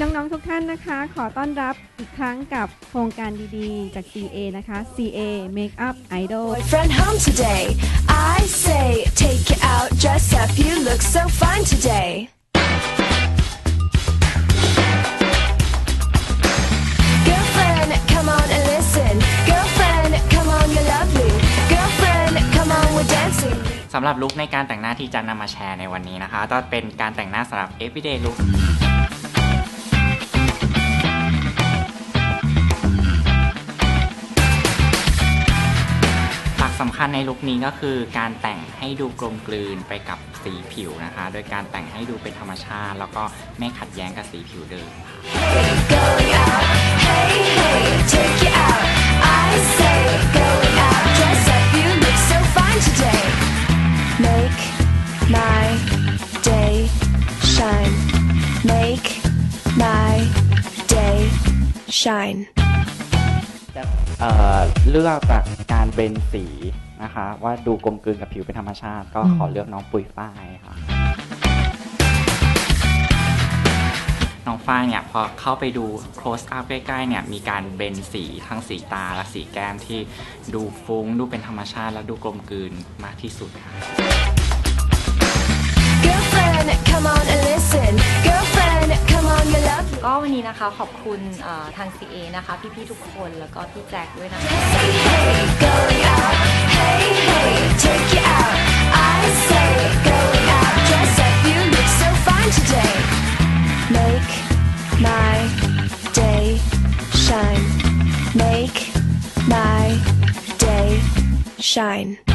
น้องๆทุกท่านนะคะ ขอต้อนรับอีกครั้งกับโครงการดีๆ จาก CA นะคะ CA Makeup Idol boyfriend home today. I say, take you out, dress up, you look so fine today. Girlfriend, come on and listen. Girlfriend, come on, you're lovely. Girlfriend, come on, we're dancing. สำหรับลุคในการแต่งหน้าที่จะนำมาแชร์ในวันนี้นะคะก็เป็นการแต่งหน้าสำหรับ everyday look คัญในลุคนี้ก็คือการแต่งให้ดูกลมกลืนไปกับสีผิวนะคะ โดยการแต่งให้ดูเป็นธรรมชาติ แล้วก็ไม่ขัดแย้งกับสีผิวเดิมค่ะ Going out, hey, hey, take you out. I say, going out, dress up, you look so fine today. Make my day shine. Make my day shine. จะเอ่อเลือกจากการเบนสี นะคะ ว่าดูกลมกลืนกับผิวเป็นธรรมชาติ ก็ขอเลือกน้องปุยฝ้ายค่ะ น้องฝ้ายเนี่ยพอเข้าไปดู close up ใกล้ๆเนี่ยมีการเบนสีทั้งสีตาและสีแก้มที่ดูฟุ้งดูเป็นธรรมชาติและดูกลมกลืนมากที่สุดค่ะ Girlfriend, come on and listen. Girlfriend, come on, you're lovely. ก็วันนี้นะคะขอบคุณเอ่อทาง CA นะคะ พี่ๆทุกคนแล้วก็พี่แจ็คด้วยนะคะ Hey, going out, my day shine.